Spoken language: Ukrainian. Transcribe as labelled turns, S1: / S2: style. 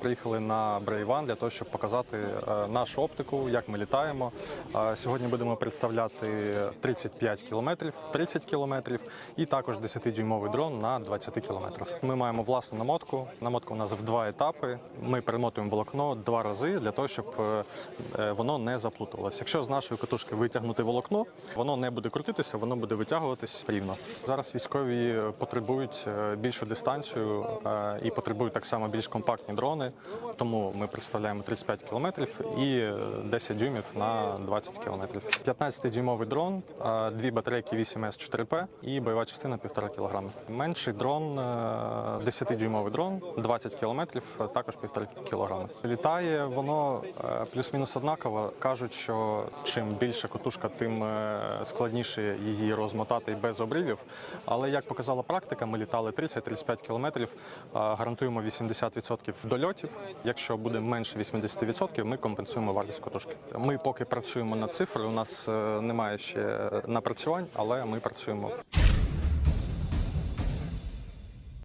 S1: приїхали на Брейван для того, щоб показати е, нашу оптику, як ми літаємо. Е, Сьогодні будемо представляти 35 кілометрів, 30 кілометрів і також 10-дюймовий дрон на 20 кілометрах. Ми маємо власну намотку. Намотка у нас в два етапи. Ми перемотуємо волокно два рази для того, щоб е, воно не заплутувалося. Якщо з нашої катушки витягнути волокно, воно не буде крутитися, воно буде витягуватись рівно. Зараз військові потребують більшу дистанцію і потребують так само більш компактні дрони. Тому ми представляємо 35 кілометрів і е, 10 дюймів на 20 кілометрів. 15-дюймовий дрон, е, дві батарейки 8С 4П і бойова частина 1,5 кг. Менший дрон, е, 10-дюймовий дрон, 20 кілометрів, е, також 1,5 кг. Літає воно е, плюс-мінус однаково. Кажуть, що чим більша котушка, тим е, складніше її розмотати без обривів. Але як показала практика, ми літали 30-35 кілометрів, е, гарантуємо 80% дольотів. Якщо буде менше 80%, ми компенсуємо вартість котушки. Ми поки працюємо над цифрою. У нас е, немає ще напрацювань, але ми працюємо.